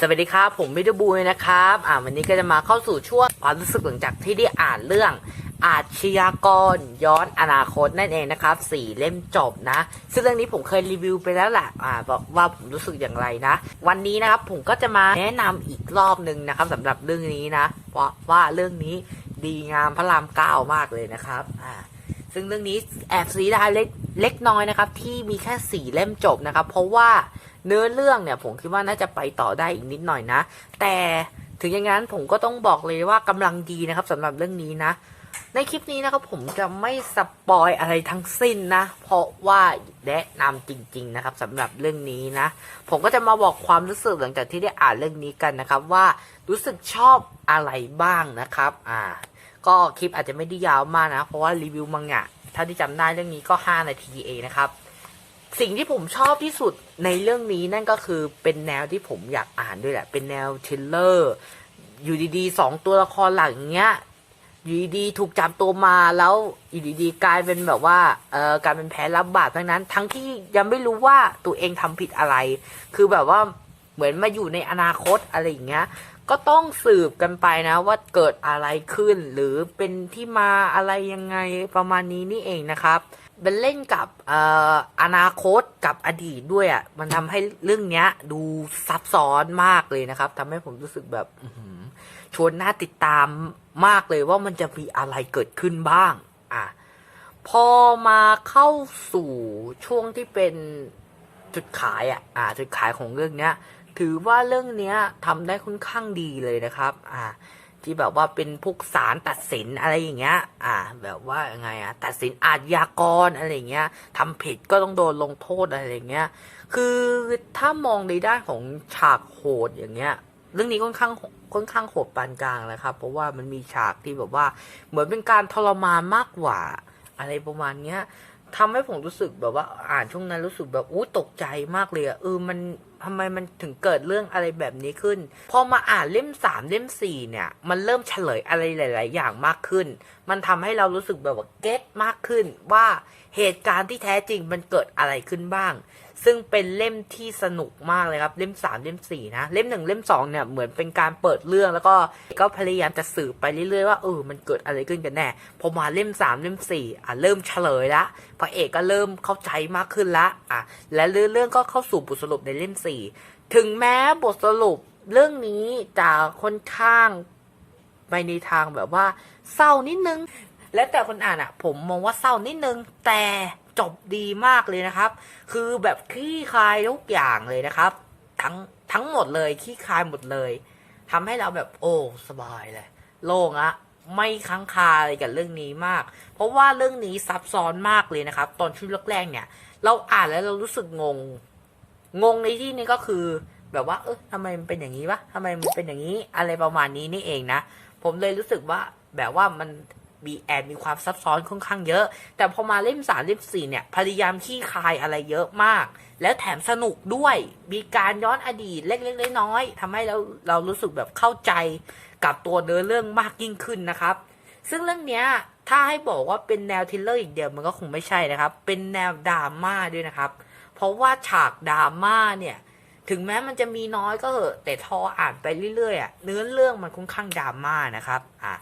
สวัสดีครับผมมิดบูนะครับ อ่าวันนี้ก็จะมาเข้าสู่ช่วงความรู้สึกหลังจากที่ได้อ่านเรื่อง อาชญากรย้อนอนาคตนั่นเองนะครับสี่เล่มจบนะ ซึ่งเรื่องนี้ผมเคยรีวิวไปแล้วแหละอ่าบอกว่าผมรู้สึกอย่างไรนะ วันนี้นะครับผมก็จะมาแนะนำอีกรอบหนึ่งนะครับสำหรับเรื่องนี้นะว่าะว่าเรื่องนี้ดีงามพระรามเก้ามากเลยนะครับอ่า ซึ่งเรื่องนี้แอบสีดายเล็กเล็กน้อยนะครับ ที่มีแค่สี่เล่มจบนะครับ เพราะว่าเนื้อเรื่องเนี่ยผมคิดว่าน่าจะไปต่อได้อีกนิดหน่อยนะ แต่ถึงอย่างนั้นผมก็ต้องบอกเลยว่ากำลังดีนะครับสำหรับเรื่องนี้นะ ในคลิปนี้นะครับผมจะไม่สปอยอะไรทั้งสิ้นนะ เพราะว่าแนะนำจริง ๆ นะครับสำหรับเรื่องนี้นะ ผมก็จะมาบอกความรู้สึกหลังจากที่ได้อ่านเรื่องนี้กันนะครับ ว่ารู้สึกชอบอะไรบ้างนะครับ อ่า ก็คลิปอาจจะไม่ได้ยาวมากนะ เพราะว่ารีวิวมังงะถ้าที่จำได้เรื่องนี้ก็ 5 นาทีเองนะครับ สิ่งที่ผมชอบที่สุดในเรื่องนี้นั่นก็คือเป็นแนวที่ผมอยากอ่านด้วยแหละ เป็นแนวทริลเลอร์อยู่ดีๆสองตัวละครหลังเงี้ย อยู่ดีๆถูกจับตัวมาแล้วอยู่ดีๆกลายเป็นแบบว่าเอ่อกลายเป็นแพ้รับบาปทั้งนั้น ทั้งที่ยังไม่รู้ว่าตัวเองทำผิดอะไร คือแบบว่าเหมือนมาอยู่ในอนาคตอะไรอย่างเงี้ย ก็ต้องสืบกันไปนะว่าเกิดอะไรขึ้น หรือเป็นที่มาอะไรยังไงประมาณนี้นี่เองนะครับเป็นเล่นกับออนาคตกับอดีตด้วยอะ่ะมันทำให้เรื่องเนี้ย ดูซับซ้อนมากเลยนะครับทำให้ผมรู้สึกแบบชวนน่าติดตาม มากเลยว่ามันจะมีอะไรเกิดขึ้นบ้าง อะ พอมาเข้าสู่ช่วงที่เป็นจุดขายอะ อ่า จุดขายของเรื่องเนี้ย ถือว่าเรื่องเนี้ยทำได้ค่อนข้างดีเลยนะครับ อ่า ที่แบบว่าเป็นพวกสารตัดสินอะไรอย่างเงี้ย อ่า แบบว่ายังไงอะ ตัดสินอาชญากรอะไรอย่างเงี้ยทำผิดก็ต้องโดนลงโทษอะไรอย่างเงี้ย คือถ้ามองในด้านของฉากโหดอย่างเงี้ย เรื่องนี้ค่อนข้างค่อนข้างโหดปานกลางนะครับ เพราะว่ามันมีฉากที่แบบว่า เหมือนเป็นการทรมานมากกว่า อะไรประมาณเนี้ยทำให้ผมรู้สึกแบบว่าอ่านช่วงนั้นรู้สึกแบบอู้ตกใจมากเลยอะเออมันทำไมมันถึงเกิดเรื่องอะไรแบบนี้ขึ้น พอมาอ่านเล่มสามเล่มสี่เนี่ย มันเริ่มเฉลยอะไรหลาย ๆ อย่างมากขึ้น มันทำให้เรารู้สึกแบบว่าเก็ตมากขึ้น ว่าเหตุการณ์ที่แท้จริงมันเกิดอะไรขึ้นบ้าง ซึ่งเป็นเล่มที่สนุกมากเลยครับ เล่มสามเล่มสี่นะ เล่มหนึ่งเล่มสองเนี่ย เหมือนเป็นการเปิดเรื่องแล้วก็ก็พยายามจะสืบไปเรื่อยๆว่าเออมันเกิดอะไรขึ้นกันแน่พอมาเล่มสามเล่มสี่อะ เริ่มเฉลยละพระเอกก็เริ่มเข้าใจมากขึ้นละอะและเรื่องก็เข้าสู่บทสรุปในเล่มสี่ถึงแม้บทสรุปเรื่องนี้จะค่อนข้างไปในทางแบบว่าเศร้านิดนึง แล้วแต่คนอ่านอะ ผมมองว่าเศร้านิดนึงแต่ จบดีมากเลยนะครับ คือแบบคลี่คลายทุกอย่างเลยนะครับ ทั้งทั้งหมดเลยคลี่คลายหมดเลยทำให้เราแบบโอ้สบายเลย โล่งอะไม่ค้างคาอะไรกับเรื่องนี้มาก เพราะว่าเรื่องนี้ซับซ้อนมากเลยนะครับ ตอนชุดแรกๆเนี่ย เราอ่านแล้วเรารู้สึกงง งงในที่นี้ก็คือ แบบว่า เออทำไมมันเป็นอย่างนี้วะทำไมมันเป็นอย่างนี้ อะไรประมาณนี้นี่เองนะ ผมเลยรู้สึกว่าแบบว่ามัน มีแอบมีความซับซ้อนค่อนข้างเยอะ แต่พอมาเล่มสามเล่มสี่เนี่ย พยายามขี้คายอะไรเยอะมาก แล้วแถมสนุกด้วย มีการย้อนอดีตเล็กๆน้อยๆทำให้เราเรารู้สึกแบบเข้าใจกับตัวเนื้อเรื่องมากยิ่งขึ้นนะครับ ซึ่งเรื่องเนี้ยถ้าให้บอกว่าเป็นแนวทิลเลอร์อีกเดียวมันก็คงไม่ใช่นะครับ เป็นแนวดราม่าด้วยนะครับ เพราะว่าฉากดราม่าเนี่ยถึงแม้มันจะมีน้อยก็เหอะแต่ทออ่านไปเรื่อยๆอะเนื้อเรื่องมันค่อนข้างดราม่านะครับอะ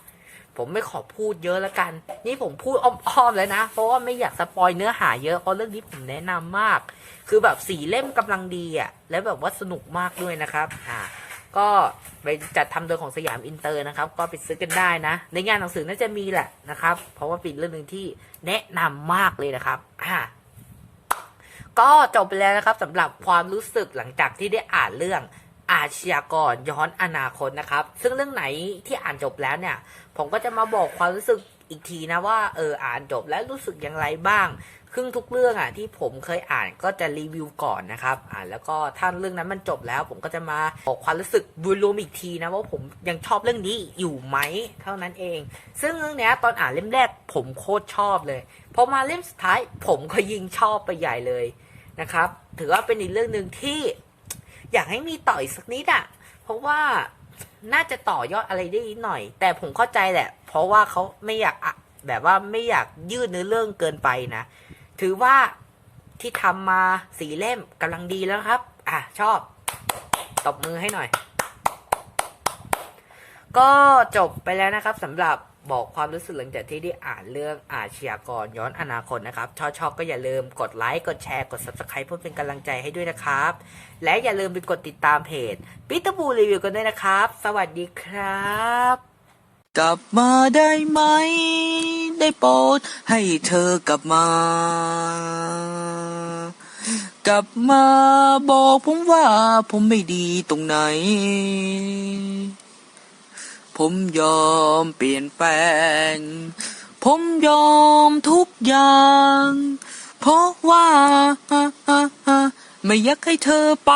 ผมไม่ขอพูดเยอะแล้วกัน นี่ผมพูดอ้อมๆแล้วนะ เพราะว่าไม่อยากสปอยเนื้อหาเยอะ เพราะเรื่องนี้ผมแนะนำมาก คือแบบสีเล่มกำลังดีอะ แล้วแบบว่าสนุกมากด้วยนะครับ อ่า ก็ไปจัดทำโดยของสยามอินเตอร์นะครับ ก็ไปซื้อกันได้นะ ในงานหนังสือน่าจะมีแหละนะครับ เพราะว่าเป็นเรื่องหนึ่งที่แนะนำมากเลยนะครับ อ่า ก็จบไปแล้วนะครับสำหรับความรู้สึกหลังจากที่ได้อ่านเรื่อง อาชญากรย้อนอนาคตนะครับ ซึ่งเรื่องไหนที่อ่านจบแล้วเนี่ย ผมก็จะมาบอกความรู้สึกอีกทีนะว่าเอออ่านจบแล้วรู้สึกอย่างไรบ้างครึ่งทุกเรื่องอะที่ผมเคยอ่านก็จะรีวิวก่อนนะครับ อ่านแล้วก็ถ้าเรื่องนั้นมันจบแล้ว ผมก็จะมาบอกความรู้สึกโดยรวมอีกทีนะว่าผมยังชอบเรื่องนี้อยู่ไหมเท่านั้นเอง ซึ่งเรื่องนี้ตอนอ่านเล่มแรกผมโคตรชอบเลยพอมาเล่มสุดท้ายผมก็ยิ่งชอบไปใหญ่เลยนะครับ ถือว่าเป็นอีกเรื่องหนึ่งที่ อยากให้มีต่ออีกสักนิดอะเพราะว่าน่าจะต่อยอดอะไรได้นิดหน่อย แต่ผมเข้าใจแหละ เพราะว่าเขาไม่อยากแบบว่าไม่อยากยืดเนื้อเรื่องเกินไปนะ ถือว่าที่ทำมาสีเล่มกำลังดีแล้วครับ อะ ชอบ ตบมือให้หน่อย ก็จบไปแล้วนะครับสำหรับ บอกความรู้สึกหลังจากที่ได้อ่านเรื่องอาชญากรย้อนอนาคตนะครับชอบชอบก็อย่าลืมกดไลค์กดแชร์กด subscribe เพื่อเป็นกำลังใจให้ด้วยนะครับ และอย่าลืมไปกดติดตามเพจปิตบูรีวิวกันด้วยนะครับ สวัสดีครับ กลับมาได้ไหม ได้โปรดให้เธอกลับมา กลับมาบอกผมว่าผมไม่ดีตรงไหน ผมยอมเปลี่ยนแปลง ผมยอมทุกอย่าง เพราะว่า ไม่อยากให้เธอไป